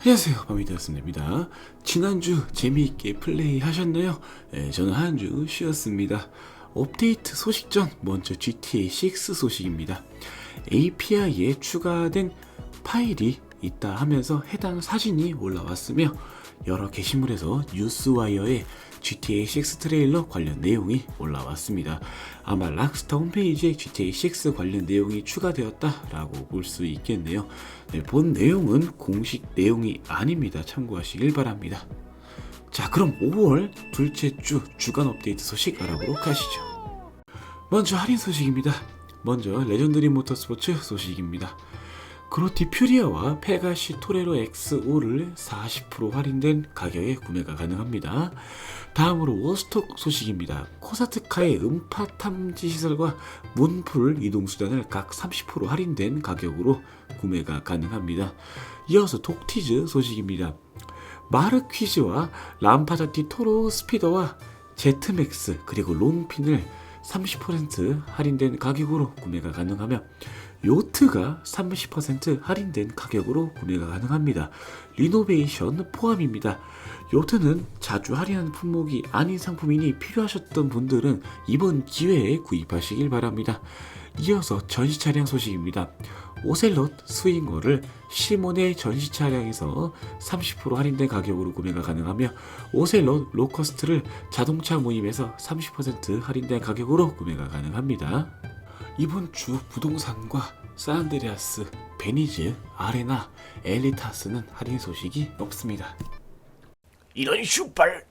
안녕하세요. 밤이 되었습니다. 지난주 재미있게 플레이 하셨나요? 네, 저는 한 주 쉬었습니다. 업데이트 소식 전 먼저 GTA 6 소식입니다. API에 추가된 파일이 있다 하면서 해당 사진이 올라왔으며 여러 게시물에서 뉴스와이어에 GTA 6 트레일러 관련 내용이 올라왔습니다. 아마 락스타 홈페이지에 GTA 6 관련 내용이 추가되었다라고 볼 수 있겠네요. 네, 본 내용은 공식 내용이 아닙니다. 참고하시길 바랍니다. 자, 그럼 5월 둘째 주 주간 업데이트 소식 알아보도록 하시죠. 먼저 할인 소식입니다. 먼저 레전드리 모터스포츠 소식입니다. 그로티 퓨리아와 페가시 토레로 X5를 40% 할인된 가격에 구매가 가능합니다. 다음으로 워스톡 소식입니다. 코사트카의 음파 탐지 시설과 문풀 이동 수단을 각 30% 할인된 가격으로 구매가 가능합니다. 이어서 독티즈 소식입니다. 마르퀴즈와 람파자티 토로 스피더와 제트맥스 그리고 롱핀을 30% 할인된 가격으로 구매가 가능하며 요트가 30% 할인된 가격으로 구매가 가능합니다. 리노베이션 포함입니다. 요트는 자주 할인하는 품목이 아닌 상품이니 필요하셨던 분들은 이번 기회에 구입하시길 바랍니다. 이어서 전시 차량 소식입니다. 오셀롯 스윙어를 시몬의 전시 차량에서 30% 할인된 가격으로 구매가 가능하며 오셀롯 로커스트를 자동차 모임에서 30% 할인된 가격으로 구매가 가능합니다. 이번 주 부동산과 사안드레아스, 베니즈, 아레나, 엘리타스는 할인 소식이 없습니다. 이런 슈발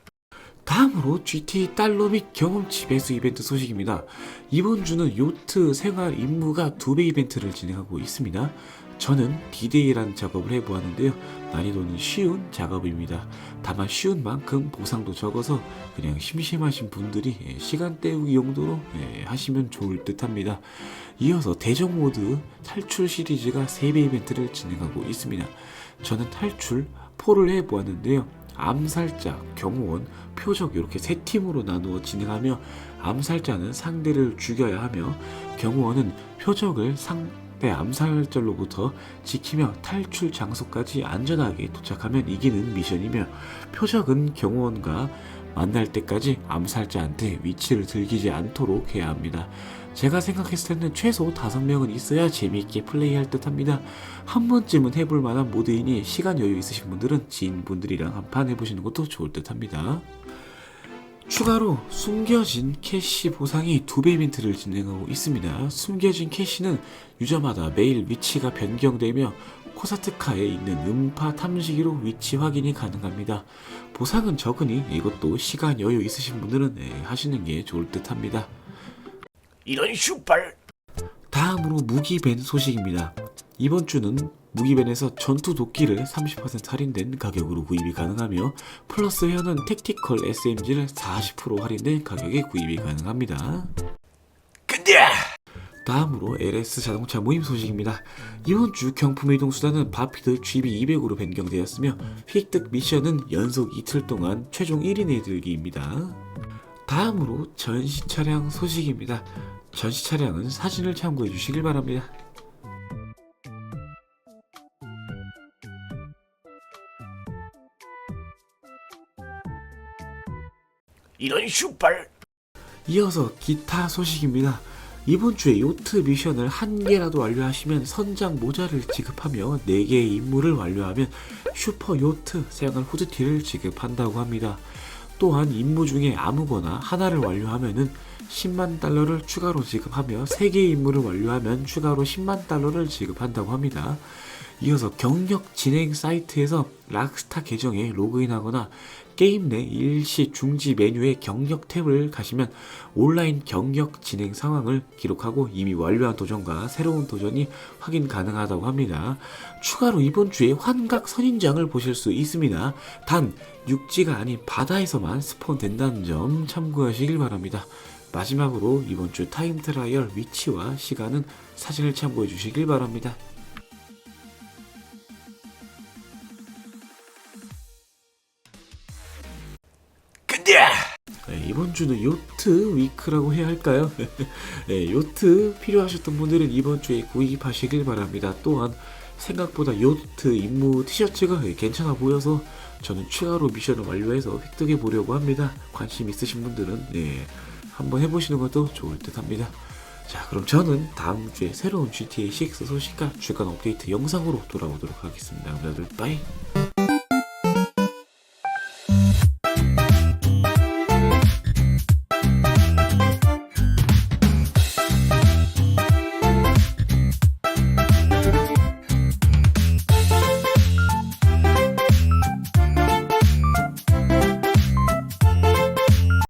다음으로 GT 달러 및 경험치 배수 이벤트 소식입니다. 이번 주는 요트 생활 임무가 두 배 이벤트를 진행하고 있습니다. 저는 디데이라는 작업을 해보았는데요. 난이도는 쉬운 작업입니다. 다만 쉬운 만큼 보상도 적어서 그냥 심심하신 분들이 예, 시간 때우기 용도로 예, 하시면 좋을 듯 합니다. 이어서 대적 모드 탈출 시리즈가 3배 이벤트를 진행하고 있습니다. 저는 탈출 4를 해보았는데요. 암살자, 경호원, 표적 이렇게 세 팀으로 나누어 진행하며 암살자는 상대를 죽여야 하며 경호원은 표적을 상대 암살자로부터 지키며 탈출 장소까지 안전하게 도착하면 이기는 미션이며 표적은 경호원과 만날 때까지 암살자한테 위치를 들키지 않도록 해야 합니다. 제가 생각했을 때는 최소 5명은 있어야 재미있게 플레이할 듯 합니다. 한 번쯤은 해볼 만한 모드이니 시간 여유 있으신 분들은 지인분들이랑 한 판 해보시는 것도 좋을 듯 합니다. 추가로 숨겨진 캐시 보상이 두 배 이벤트를 진행하고 있습니다. 숨겨진 캐시는 유저마다 매일 위치가 변경되며 코사트카에 있는 음파 탐지기로 위치 확인이 가능합니다. 보상은 적으니 이것도 시간 여유 있으신 분들은 네, 하시는 게 좋을 듯 합니다. 이런 슈발 다음으로 무기밴 소식입니다. 이번 주는 무기밴에서 전투 도끼를 30% 할인된 가격으로 구입이 가능하며 플러스 회원은 택티컬 SMG를 40% 할인된 가격에 구입이 가능합니다. 다음으로 LS 자동차 모임 소식입니다. 이번 주 경품 이동 수단은 바피드 GB200으로 변경되었으며 획득 미션은 연속 이틀 동안 최종 1인에 들기입니다. 다음으로 전시 차량 소식입니다. 전시 차량은 사진을 참고해 주시길 바랍니다. 이런 슈발 이어서 기타 소식입니다. 이번 주에 요트 미션을 한 개라도 완료하시면 선장 모자를 지급하며 4개의 임무를 완료하면 슈퍼 요트 사용할 후드티를 지급한다고 합니다. 또한 임무 중에 아무거나 하나를 완료하면은 10만 달러를 추가로 지급하며 3개의 임무를 완료하면 추가로 10만 달러를 지급한다고 합니다. 이어서 경력 진행 사이트에서 락스타 계정에 로그인하거나 게임 내 일시 중지 메뉴에 경력 탭을 가시면 온라인 경력 진행 상황을 기록하고 이미 완료한 도전과 새로운 도전이 확인 가능하다고 합니다. 추가로 이번 주에 환각 선인장을 보실 수 있습니다. 단 육지가 아닌 바다에서만 스폰 된다는 점 참고하시길 바랍니다. 마지막으로 이번 주 타임 트라이얼 위치와 시간은 사진을 참고해 주시길 바랍니다. 이번 주는 요트 위크라고 해야 할까요? 네, 요트 필요하셨던 분들은 이번 주에 구입하시길 바랍니다. 또한 생각보다 요트 임무 티셔츠가 예, 괜찮아 보여서 저는 추가로 미션을 완료해서 획득해 보려고 합니다. 관심 있으신 분들은 예, 한번 해보시는 것도 좋을 듯 합니다. 자, 그럼 저는 다음 주에 새로운 GTA 6 소식과 주간 업데이트 영상으로 돌아오도록 하겠습니다. 여러분들 빠이.